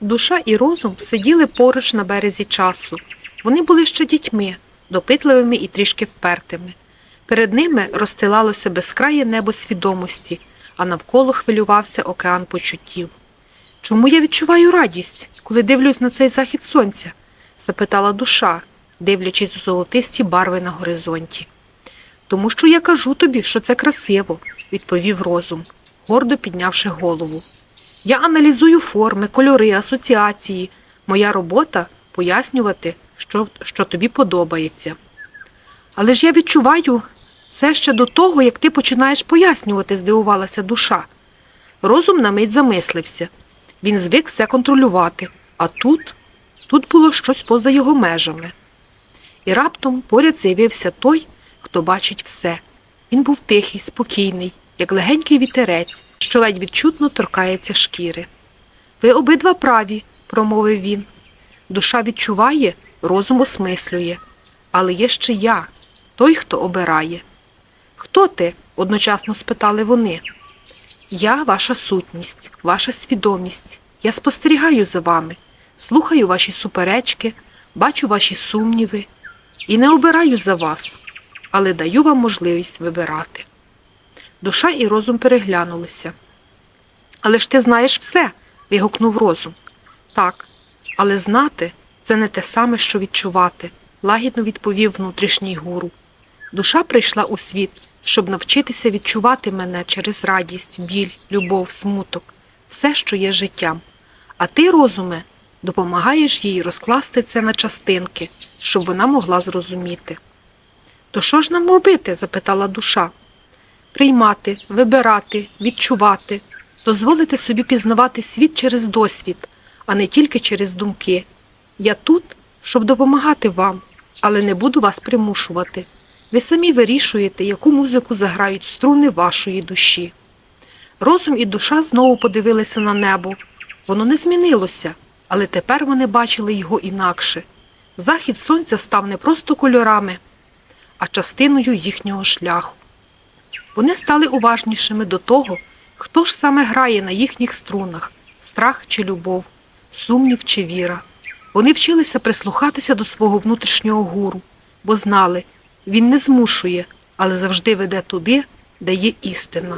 Душа і розум сиділи поруч на березі часу. Вони були ще дітьми, допитливими і трішки впертими. Перед ними розстилалося безкрає небо свідомості, а навколо хвилювався океан почуттів. Чому я відчуваю радість, коли дивлюсь на цей захід сонця? запитала душа, дивлячись у золотисті барви на горизонті. Тому що я кажу тобі, що це красиво, відповів розум, гордо піднявши голову. Я аналізую форми, кольори, асоціації. Моя робота пояснювати, що, що тобі подобається. Але ж я відчуваю це ще до того, як ти починаєш пояснювати, здивувалася душа. Розум на мить замислився. Він звик все контролювати, а тут, тут було щось поза його межами. І раптом поряд з'явився той, хто бачить все. Він був тихий, спокійний, як легенький вітерець, що ледь відчутно торкається шкіри. Ви обидва праві, промовив він. Душа відчуває, розум осмислює. Але є ще я, той, хто обирає. Хто ти? одночасно спитали вони. Я ваша сутність, ваша свідомість. Я спостерігаю за вами, слухаю ваші суперечки, бачу ваші сумніви і не обираю за вас, але даю вам можливість вибирати. Душа і розум переглянулися. Але ж ти знаєш все. вигукнув розум. Так, але знати це не те саме, що відчувати, лагідно відповів внутрішній гуру. Душа прийшла у світ, щоб навчитися відчувати мене через радість, біль, любов, смуток, все, що є життям. А ти, розуме, допомагаєш їй розкласти це на частинки, щоб вона могла зрозуміти. То що ж нам робити? запитала душа. Приймати, вибирати, відчувати, дозволити собі пізнавати світ через досвід, а не тільки через думки. Я тут, щоб допомагати вам, але не буду вас примушувати. Ви самі вирішуєте, яку музику заграють струни вашої душі. Розум і душа знову подивилися на небо. Воно не змінилося, але тепер вони бачили його інакше. Захід сонця став не просто кольорами, а частиною їхнього шляху. Вони стали уважнішими до того, хто ж саме грає на їхніх струнах страх чи любов, сумнів чи віра. Вони вчилися прислухатися до свого внутрішнього гуру, бо знали, він не змушує, але завжди веде туди, де є істина.